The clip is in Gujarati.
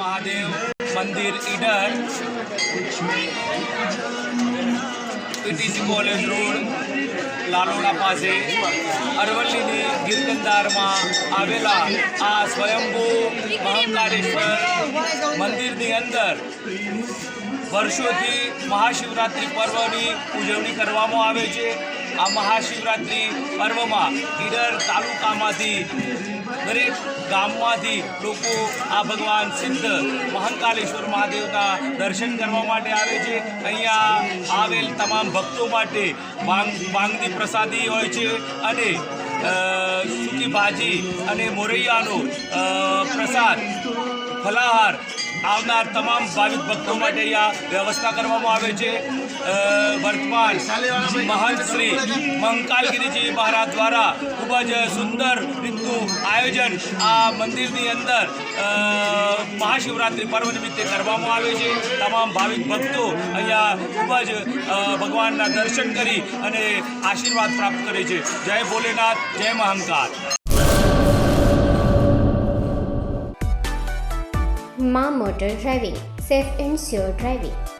મહાદેવ મંદિર Idar. PTC college road, Laloda પાસે. અરવલ્લીની ગીરગંધારમાં આવેલા આ સ્વયંભૂ મહાકાલેશ્વર મંદિરની અંદર વર્ષોથી મહાશિવરાત્રિ પર્વની ઉજવણી કરવામાં આવે છે. આ મહાશિવરાત્રિ પર્વમાં ઈડર તાલુકામાંથી દરેક ગામમાંથી લોકો આ ભગવાન સિદ્ધ મહંકાલેશ્વર મહાદેવના દર્શન કરવા માટે આવે છે. અહીંયા આવેલ તમામ ભક્તો માટે માંગ ભાંગની પ્રસાદી હોય છે અને સૂકી ભાજી અને મોરૈયાનો પ્રસાદ, ફલાહાર આવનાર તમામ ભાવિક ભક્તો માટે અહીંયા વ્યવસ્થા કરવામાં આવે છે. વર્તમાન મહંત શ્રી મંકાલગીરીજી મહારાજ દ્વારા ખૂબ જ સુંદર રીતનું આયોજન આ મંદિરની અંદર મહાશિવરાત્રિ પર્વ નિમિત્તે કરવામાં આવે છે. તમામ ભાવિક ભક્તો અહીંયા ખૂબ જ ભગવાનના દર્શન કરી અને આશીર્વાદ પ્રાપ્ત કરે છે. જય ભોલેનાથ, જય મહંકાળ મા motor driving, safe and sure driving.